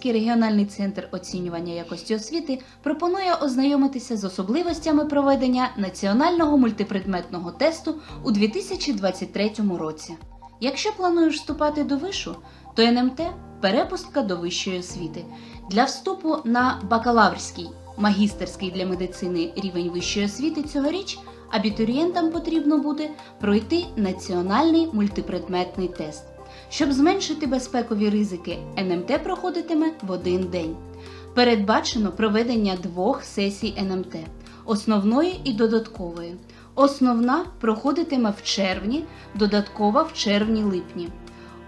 Донецький регіональний центр оцінювання якості освіти пропонує ознайомитися з особливостями проведення національного мультипредметного тесту у 2023 році. Якщо плануєш вступати до вишу, то НМТ перепустка до вищої освіти. Для вступу на бакалаврський, магістерський для медицини рівень вищої освіти цьогоріч абітурієнтам потрібно буде пройти національний мультипредметний тест. Щоб зменшити безпекові ризики, НМТ проходитиме в один день. Передбачено проведення двох сесій НМТ основної і додаткової. Основна проходитиме в червні, додаткова в червні-липні.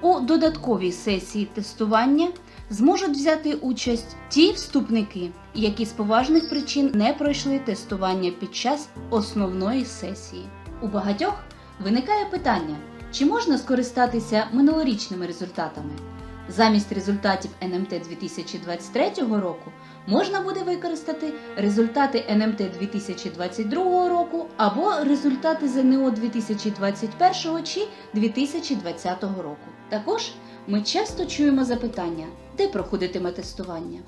У додатковій сесії тестування зможуть взяти участь ті вступники, які з поважних причин не пройшли тестування під час основної сесії. У багатьох виникає питання, чи можна скористатися минулорічними результатами. Замість результатів НМТ 2023 року можна буде використати результати НМТ 2022 року або результати ЗНО 2021 чи 2020 року. Також ми часто чуємо запитання, де проходитиме тестування.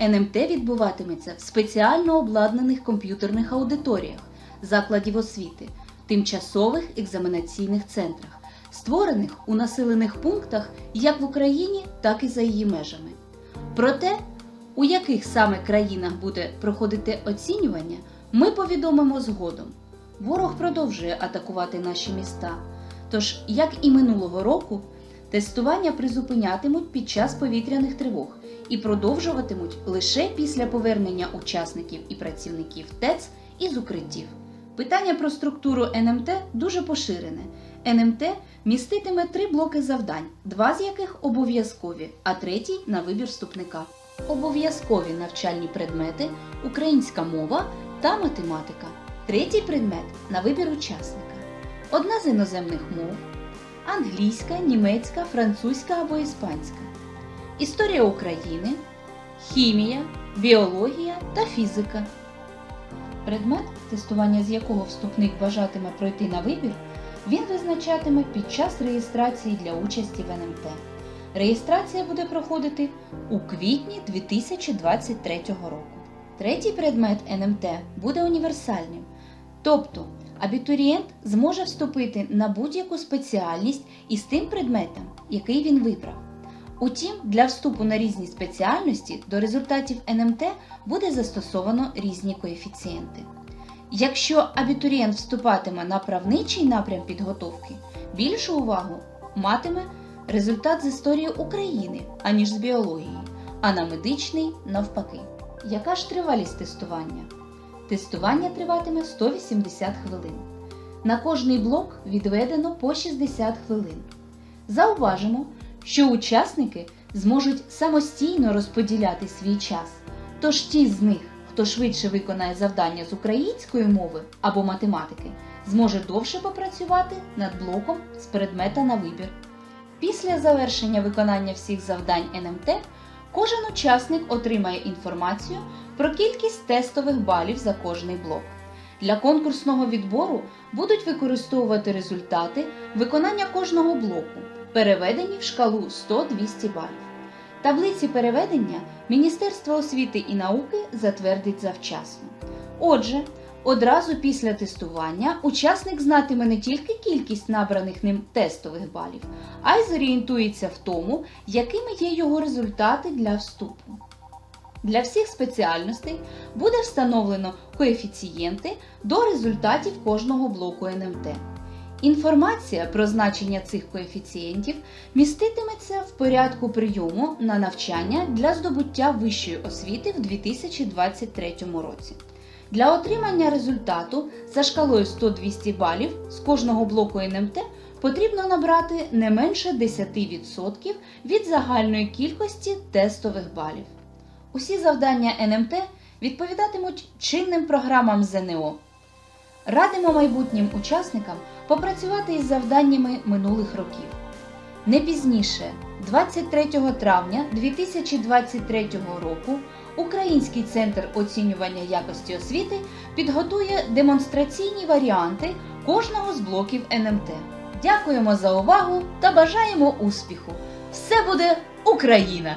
НМТ відбуватиметься в спеціально обладнаних комп'ютерних аудиторіях закладів освіти, тимчасових екзаменаційних центрах, створених у населених пунктах як в Україні, так і за її межами. Про те, у яких саме країнах буде проходити оцінювання, ми повідомимо згодом. Ворог продовжує атакувати наші міста. Тож, як і минулого року, тестування призупинятимуть під час повітряних тривог і продовжуватимуть лише після повернення учасників і працівників ТЕЦ із укриттів. Питання про структуру НМТ дуже поширене. НМТ міститиме три блоки завдань, два з яких обов'язкові, а третій на вибір вступника. Обов'язкові навчальні предмети українська мова та математика. Третій предмет на вибір учасника. Одна з іноземних мов англійська, німецька, французька або іспанська. Історія України, хімія, біологія та фізика. Предмет, тестування з якого вступник бажатиме пройти на вибір, він визначатиме під час реєстрації для участі в НМТ. Реєстрація буде проходити у квітні 2023 року. Третій предмет НМТ буде універсальним, тобто абітурієнт зможе вступити на будь-яку спеціальність із тим предметом, який він вибрав. Утім, для вступу на різні спеціальності до результатів НМТ буде застосовано різні коефіцієнти. Якщо абітурієнт вступатиме на правничий напрям підготовки, більшу увагу матиме результат з історії України, аніж з біології, а на медичний навпаки. Яка ж тривалість тестування? Тестування триватиме 180 хвилин. На кожний блок відведено по 60 хвилин. Зауважимо, що учасники зможуть самостійно розподіляти свій час, тож ті з них, хто швидше виконає завдання з української мови або математики, зможе довше попрацювати над блоком з предмета на вибір. Після завершення виконання всіх завдань НМТ кожен учасник отримає інформацію про кількість тестових балів за кожний блок. Для конкурсного відбору будуть використовувати результати виконання кожного блоку, переведені в шкалу 100-200 балів. Таблиці переведення Міністерство освіти і науки затвердить завчасно. Отже, одразу після тестування учасник знатиме не тільки кількість набраних ним тестових балів, а й зорієнтується в тому, якими є його результати для вступу. Для всіх спеціальностей буде встановлено коефіцієнти до результатів кожного блоку НМТ. Інформація про значення цих коефіцієнтів міститиметься в порядку прийому на навчання для здобуття вищої освіти в 2023 році. Для отримання результату за шкалою 100-200 балів з кожного блоку НМТ потрібно набрати не менше 10% від загальної кількості тестових балів. Усі завдання НМТ відповідатимуть чинним програмам ЗНО. Радимо майбутнім учасникам попрацювати із завданнями минулих років. Не пізніше, 23 травня 2023 року, Український центр оцінювання якості освіти підготує демонстраційні варіанти кожного з блоків НМТ. Дякуємо за увагу та бажаємо успіху! Все буде Україна!